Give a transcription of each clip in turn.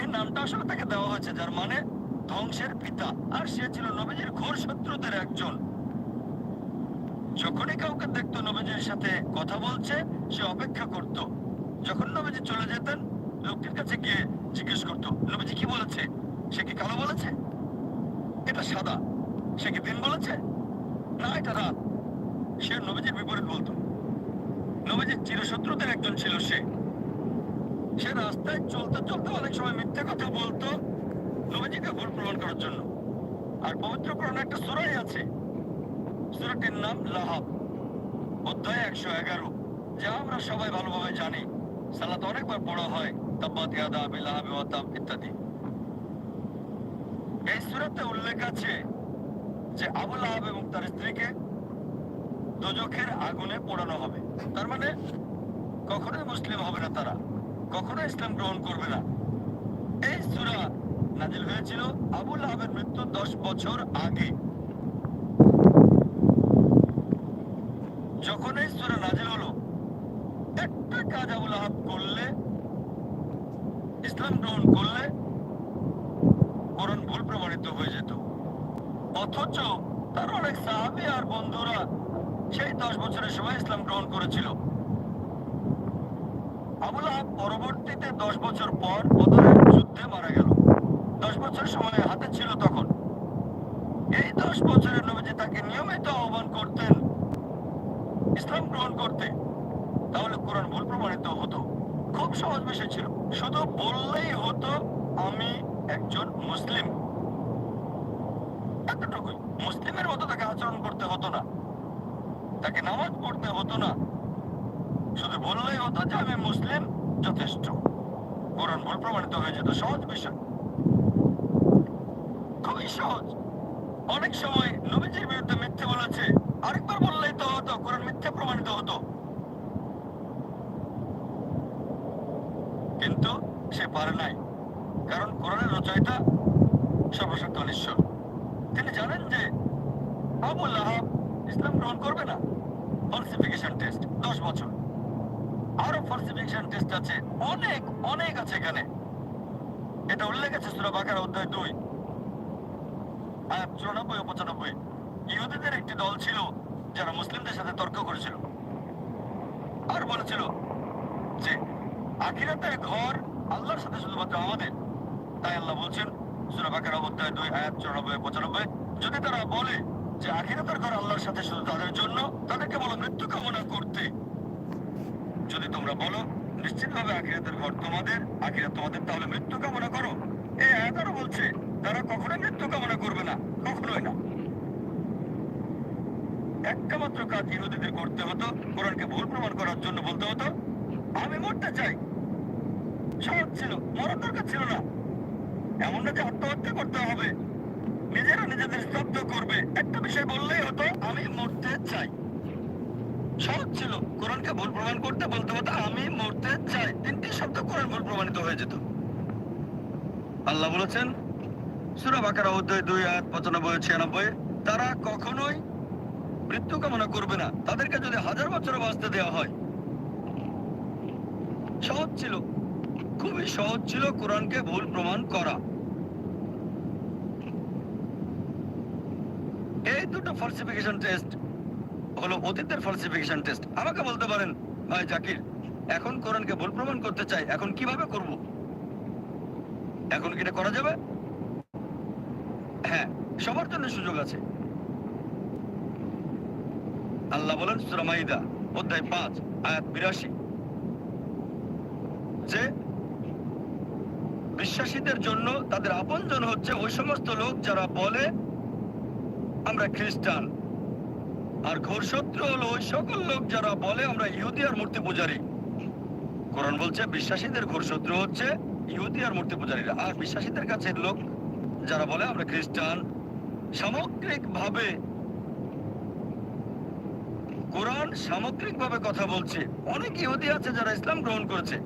এই নামটা আসলে তাকে দেওয়া হয়েছে, যার মানে ধ্বংসের পিতা। আর সে ছিল নবীজির ঘোর শত্রুদের একজন। যখনই কাউকে দেখতো, নবীজির সাথে কথা বলছে, সে অপেক্ষা করত। যখন নবীজি চলে যেতেন, লোকটির কাছে গিয়ে জিজ্ঞেস করতো, নবীজি কি বলেছে? সে কি কালো বলেছে? এটা সাদা? সে কি দিন বলেছে? না, এটা রাত। সে নবীজির বিপরীত বলতো। নবীজির চিরশত্রুদের একজন ছিল সে। সে রাস্তায় চলতে চলতে অনেক সময় মিথ্যে কথা বলতো নবীজিকে ভুল প্রমাণ করার জন্য। আর পবিত্র কোরআনে একটা সূরাই আছে। সূরাটির নাম লাহাব। অধ্যায় একশো এগারো। যা আমরা সবাই ভালোভাবে জানি। সালাত অনেকবার পড়া হয়। তাব্বাত ইয়াদা আবি লাহাবি ওয়া তাব ইত্যাদি। এই সূরাতে উল্লেখ আছে যে আবু লাহাব এবং তার স্ত্রীকে দোজখের আগুনে পোড়ানো হবে। তার মানে কখনোই মুসলিম হবে না তারা। কখনো ইসলাম গ্রহণ করবে না। এই সূরা নাজিল হয়েছিল আবু লাহাবের মৃত্যু দশ বছর আগে। যখন এই সূরা নাজিল হলো, একটা কাজ আবুল লাহাব করলে, ইসলাম গ্রহণ করলে, কোরআন ভুল প্রমাণিত হয়ে যেত। অথচ তার অনেক সাহাবী আর বন্ধুরা সেই দশ বছরের সময় ইসলাম গ্রহণ করেছিল। আবুল আহাব পরবর্তীতে দশ বছর পর বদরের যুদ্ধে মারা গেল। দশ বছর সময় হাতে ছিল তখন। এই দশ বছরের নবীজি তাকে নিয়মিত আহ্বান করতেন, ইসলাম গ্রহণ করতে। তাহলে কোরআন ভুল প্রমাণিত হতো। খুব সহজ বিষয় ছিল। শুধু বললেই হতো, আমি একজন মুসলিম। এতটুকুই। মুসলিমের মতো তাকে আচরণ করতে হতো না। তাকে নামাজ পড়তে হতো না। শুধু বললেই হতো যে আমি মুসলিম যথেষ্ট। কোরআন ভুল প্রমাণিত হয়ে যেত, সহজ বিষয়। খুবই সহজ। অনেক সময় নবীজির বিরুদ্ধে মিথ্যে বলেছে, আরেকবার বললেই তো হতো, কোরআন মিথ্যে প্রমাণিত হতো। কিন্তু সে পারে নাই, কারণ কোরআনের রচয়িতা সর্বশক্ত ঈশ্বর তিনি জানেন যে আবু লাহাব ইসলাম গ্রহণ করবে না। ফলসিফিকেশন টেস্ট দশ বছর। আরও ফলসিফিকেশন টেস্ট আছে। অনেক অনেক আছে এখানে। এটা উল্লেখ আছে সুরা বাকারা অধ্যায় দুই। আয়াত চুরানব্বই ও পঁচানব্বই। ইহুদিদের একটি দল ছিল যারা মুসলিমদের সাথে তর্ক করেছিল। আর বলেছিল যে, আখিরাতের ঘর আল্লাহর সাথে শুধুমাত্র আমাদের। তাই আল্লাহ বলছেন, সূরা বাকারা অধ্যায় দুই, আয়াত চুরানব্বই পঁচানব্বই, যদি তারা বলে যে আখিরাতের ঘর আল্লাহর সাথে শুধু তাদের জন্য, তাদেরকে বলো মৃত্যু তোমরা বলো, নিশ্চিতভাবে আখিরাতের ঘর তোমাদের আখিরাত তোমাদের তাহলে মৃত্যু কামনা করো। এই আয়াত আরও বলছে, তারা কখনোই মৃত্যু কামনা করবে না, কখনোই না। একটা মাত্র কাজ ইহুদিদের করতে হতো, কোরআনকে ভুল প্রমাণ করার জন্য বলতে হতো, আমি মরতে চাই। সহজ ছিল, মরার দরকার ছিল না। এমন না যে আত্মহত্যা করতে হবে। নিজেরা নিজেদের স্তব্ধ করবে, একটা বিষয় বললেই হতো আমি মরতে চাই সহজ ছিল কোরআনকে ভুল প্রমাণ করতে বলতে হতো আমি মরতে চাই। তিনটি শব্দ কোরআন ভুল প্রমাণিত হয়ে যেত। আল্লাহ বলেছেন, সূরা বাকারা অধ্যায় দুই পঁচানব্বই ছিয়ানব্বই, তারা কখনোই মৃত্যু কামনা করবে না। তাদেরকে যদি হাজার বছর বাঁচতে দেওয়া হয়। সহজ ছিল। খুবই সহজ ছিল কোরআনকে ভুল প্রমাণ করা। এই দুটো ফলসিফিকেশন টেস্ট হলো অতীতের ফলসিফিকেশন টেস্ট আমাকে বলতে পারেন, ভাই জাকির, এখন কোরআনকে ভুল প্রমাণ করতে চাই, এখন কীভাবে করব? এখন কি এটা করা যাবে? হ্যাঁ সবার জন্য সুযোগ আছে। আল্লাহ বলেন, সূরা মাইদা, অধ্যায় পাঁচ, আয়াত বিরাশি। যে বিশ্বাসীদের জন্য তাদের আপনজন হচ্ছে ওই সমস্ত লোক যারা বলে, আমরা খ্রিস্টান। আর ঘোর শত্রু হলো ওই সকল লোক যারা বলে আমরা ইহুদি আর মূর্তি পূজারী। কোরআন বলছে, বিশ্বাসীদের ঘোর শত্রু হচ্ছে ইহুদি আর মূর্তি পূজারীরা। আর বিশ্বাসীদের কাছে লোক যারা বলে আমরা খ্রিস্টান সামগ্রিক ভাবে কোরআন সামগ্রিক ভাবে কথা বলছে। অনেক ইহুদি আছে যারা ইসলাম গ্রহণ করেছে।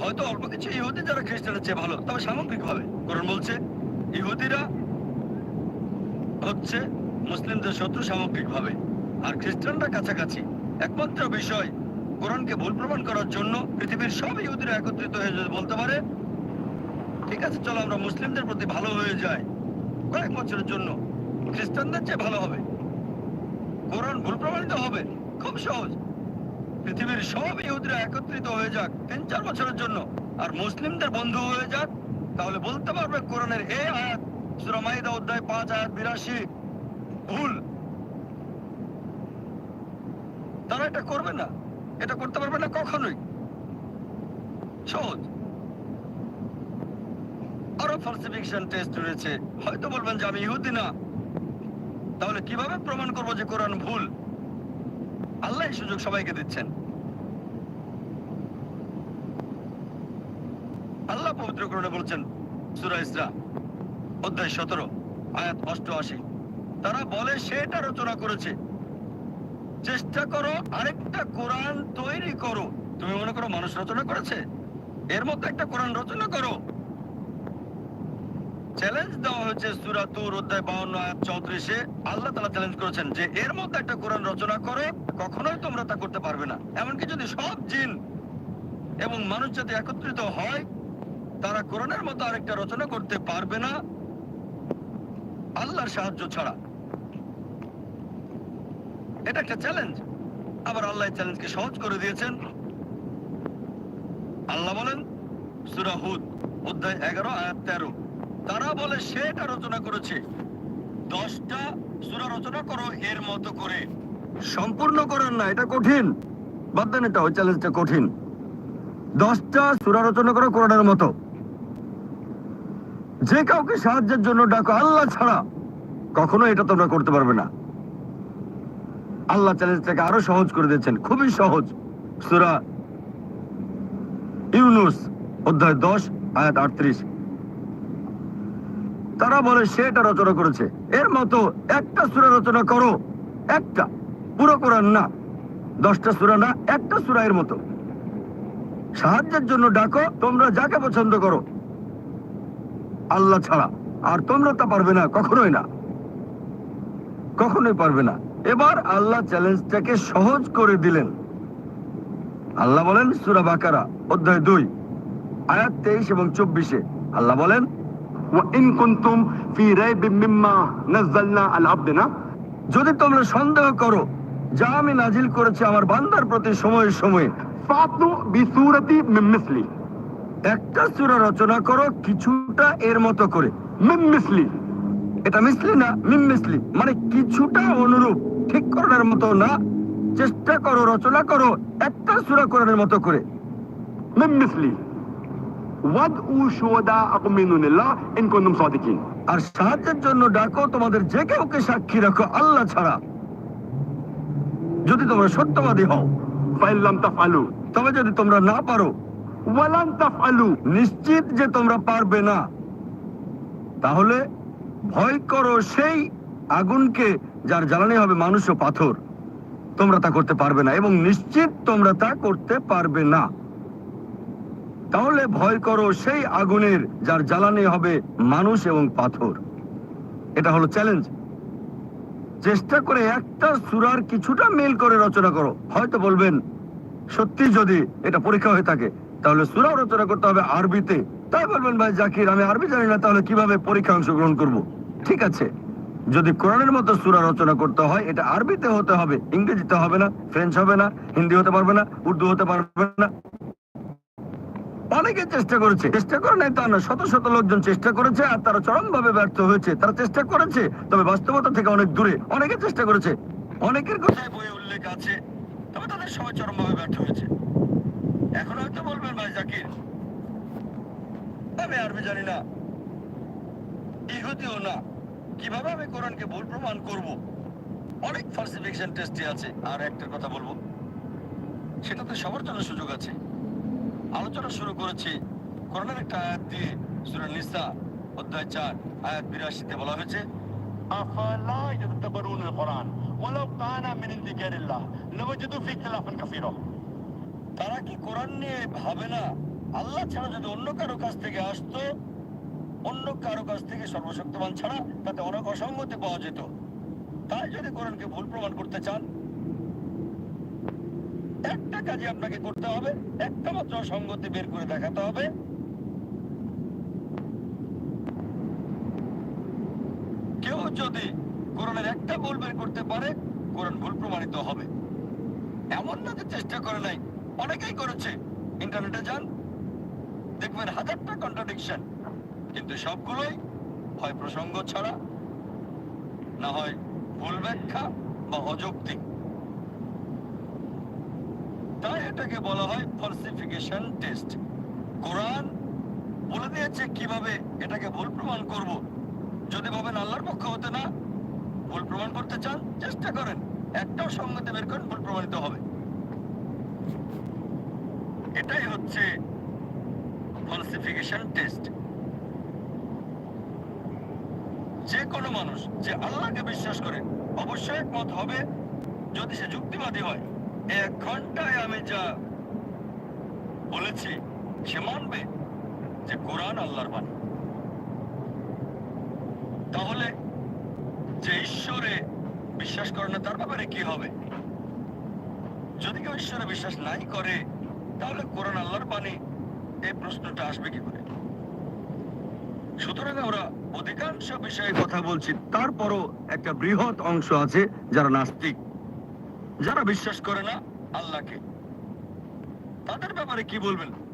হয়তো অল্প কিছু ইহুদি যারা খ্রিস্টানের চেয়ে ভালো, তবে সামগ্রিক ভাবে কোরআন বলছে, ইহুদিরা হচ্ছে মুসলিমদের শত্রু সামগ্রিক ভাবে আর খ্রিস্টানরা কাছাকাছি। একমাত্র বিষয়, কোরআনকে ভুল প্রমাণ করার জন্য পৃথিবীর সব ইহুদিরা একত্রিত হয়ে যদি বলতে পারে, ঠিক আছে, চলো আমরা মুসলিমদের প্রতি ভালো হয়ে যাই। কয়েক বছরের জন্য। খ্রিস্টানদের চেয়ে ভালো হবে। কোরআন ভুল প্রমাণিত হবে। খুব সহজ। পৃথিবীর সব ইহুদিরা একত্রিত হয়ে যাক তিন চার বছরের জন্য। আর মুসলিমদের বন্ধু হয়ে যাক, তাহলে বলতে পারবে কোরআনের এই আয়াত সুরামাইদা অধ্যায় পাঁচ আয়াত বিরাশি। ভুল। তারা এটা করবে না। এটা করতে পারবে না কখনোই। সহজ। আরও ফালসিফিকেশন টেস্ট রয়েছে। হয়তো বলবেন যে আমি ইহুদি না। তাহলে কীভাবে প্রমাণ করব যে কোরআন ভুল? আল্লাহ সুযোগ সবাইকে দিচ্ছেন। আল্লাহ পবিত্র কোরআনে বলছেন, সূরা ইসরা, অধ্যায় সতেরো, আয়াত অষ্টআশি। তারা বলে সেটা রচনা করেছে। চেষ্টা করো, আরেকটা কোরআন তৈরি করো। তুমি মনে করো মানুষ রচনা করেছে? এর মধ্যে একটা কোরআন রচনা করো। চ্যালেঞ্জ দেওয়া হয়েছে সূরা তুর অধ্যায় 52 আয়াত 34 এ আল্লাহ তাআলা চ্যালেঞ্জ করেছেন যে এর মধ্যে একটা কোরআন রচনা করো, কখনোই তোমরা তা করতে পারবে না। এমনকি যদি সব জিন এবং মানুষ যাতে একত্রিত হয়, তারা কোরআনের মতো আরেকটা রচনা করতে পারবে না। আল্লাহর সাহায্য ছাড়া। এটা একটা চ্যালেঞ্জ আবার আল্লাহ চ্যালেঞ্জকে সহজ করে দিয়েছেন। আল্লাহ বলেন, সূরা হুদ, অধ্যায় এগারো, আয়াত তেরো। তারা বলে সেটা রচনা করেছে। দশটা সূরা রচনা করো এর মতো করে। সম্পূর্ণ করেন না, এটা কঠিন। বাদ দেন এটা, ওই চ্যালেঞ্জটা কঠিন। দশটা সূরা রচনা করো কোরআনের মতো। যে কাউকে সাহায্যের জন্য ডাকো, আল্লাহ ছাড়া কখনো এটা তোমরা করতে পারবে না। আল্লাহ চ্যালেঞ্জটাকে আরও সহজ করে দিয়েছেন, খুবই সহজ। সূরা ইউনুস, অধ্যায় দশ, আয়াত আটত্রিশ। তারা বলে, সে এটা রচনা করেছে। এর মতো একটা সূরা রচনা করো, একটা। পুরো কোরআন না। দশটা সূরা না, একটা সূরা এর মতো। সাহায্যের জন্য ডাকো, তোমরা যাকে পছন্দ করো। আল্লাহ ছাড়া। আর তোমরা তা পারবে না, কখনোই না। কখনোই পারবে না। এবার আল্লাহ চ্যালেঞ্জটাকে সহজ করে দিলেন। আল্লাহ বলেন সুরা বাকারা, অধ্যায় দুই, আয়াত তেইশ এবং চব্বিশে। আল্লাহ বলেন যদি তোমরা সন্দেহ করো, যা আমি নাজিল করেছি আমার বান্দার প্রতি সময়ে সময়ে একটা সুরা রচনা করো কিছুটা এর মতো করে, মিম মিসলি। এটা মিসলি না, মিম মিসলি। মানে কিছুটা অনুরূপ। ঠিক করার মতো না, চেষ্টা করো, রচনা করো, একটা সুরা করার মতো করে। আর সাহায্যের জন্য ডাকো, তোমাদের যে সাক্ষী রাখো, আল্লাহ ছাড়া। যদি তোমরা সত্যবাদী হও তবে যদি তোমরা না পারো নিশ্চিত যে তোমরা পারবে না। তাহলে ভয় করো সেই আগুনকে যার জ্বালানি হবে মানুষ ও পাথর। তোমরা তা করতে পারবে না এবং নিশ্চিত তোমরা তা করতে পারবে না। তাহলে ভয় করো সেই আগুনের যার জ্বালানি হবে মানুষ এবং পাথর। এটা হলো চ্যালেঞ্জ চেষ্টা করে একটা সুরার কিছুটা মিল করে রচনা করো। হয়তো বলবেন, সত্যি যদি এটা পরীক্ষা হয়ে থাকে, তাহলে সুরাও রচনা করতে হবে আরবিতে। তাই বলবেন, ভাই জাকির, আমি আরবি জানি না, তাহলে কীভাবে পরীক্ষা অংশগ্রহণ করব? ঠিক আছে। যদি কোরআনের মতো সুরা রচনা করতে হয়, এটা আরবিতে হতে হবে, ইংরেজিতে হবে না, ফ্রেঞ্চ হবে না, হিন্দি হতে পারবে না, উর্দু হতে পারবে না। অনেকে চেষ্টা করেছে, চেষ্টা করে নাই তা না, শত শত লোকজন চেষ্টা করেছে আর তারা চরম ভাবে ব্যর্থ হয়েছে, তারা চেষ্টা করেছে, তবে বাস্তবতা থেকে অনেক দূরে, অনেকে চেষ্টা করেছে, অনেকের কথাই বইয়ে উল্লেখ আছে, তবে তাদের সবাই চরম ভাবে ব্যর্থ হয়েছে। এখন হয়তো বলবেন, ভাই জাকির, আমি আরবি জানি না, ইহুদিও না। কীভাবে আমি কোরআনকে ভুল প্রমাণ করব? অনেক ফালসিফিকেশন টেস্টই আছে। আর একটার কথা বলব সেটা তো সবার জন্য সুযোগ আছে। আলোচনা শুরু করেছি কোরআনের একটা আয়াত দিয়ে সুরা নিসা অধ্যায় চার, আয়াত বিরাশিতে বলা হয়েছে, আফালা ইয়াতাদাব্বারুন কোরআন ওয়ালাউ কানা মিন যিকিরিল্লাহ লাওয়াজিদু ফি ইখতিলাফান কাসীরা। তারা কি কোরআন নিয়ে ভাবে না? আল্লাহ ছাড়া যদি অন্য কারও কাছ থেকে আসতো অন্য কারও কাছ থেকে সর্বশক্তিমান ছাড়া তাতে অনেক অসঙ্গতি পাওয়া যেত। তাই যদি কোরআনকে ভুল প্রমাণ করতে চান, একটা কাজে আপনাকে করতে হবে, একটা মাত্র অসঙ্গতি বের করে দেখাতে হবে। কেউ যদি কোরআনের একটা ভুল বের করতে পারে, কোরআন ভুল প্রমাণিত হবে। এমন না যে চেষ্টা করে নাই, অনেকেই করেছে। ইন্টারনেটে যান, দেখবেন হাজারটা কন্ট্রাডিকশন কিন্তু সবগুলোই হয় প্রসঙ্গ ছাড়া। না হয় ভুল ব্যাখ্যা বা অযৌক্তিক তাই এটাকে বলা হয় ফলসিফিকেশন টেস্ট কোরআন বলে দিয়েছে কীভাবে এটাকে ভুল প্রমাণ করব। যদি ভাবেন আল্লাহর পক্ষ হতে না ভুল প্রমাণ করতে চান, চেষ্টা করেন। একটাও সঙ্গতে বের করেন, ভুল প্রমাণিত হবে। এটাই হচ্ছে ফলসিফিকেশন টেস্ট যে কোনো মানুষ যে আল্লাহকে বিশ্বাস করে, অবশ্যই একমত হবে যদি সে যুক্তিবাদী হয়। এক ঘন্টায় আমি যা বলেছি, সে মানবে যে কোরআন আল্লাহর বাণী। তাহলে যে ঈশ্বরে বিশ্বাস করে না, তার ব্যাপারে কি হবে? যদি কেউ ঈশ্বরে বিশ্বাস নাই করে, তাহলে কোরআন আল্লাহর বাণী, এই প্রশ্নটা আসবে কি করে? সুতরাং আমরা অধিকাংশ বিষয়ে কথা বলছি। তারপরও একটা বৃহৎ অংশ আছে যারা নাস্তিক। যারা বিশ্বাস করে না, আল্লাহকে। তাদের ব্যাপারে কি বলবেন?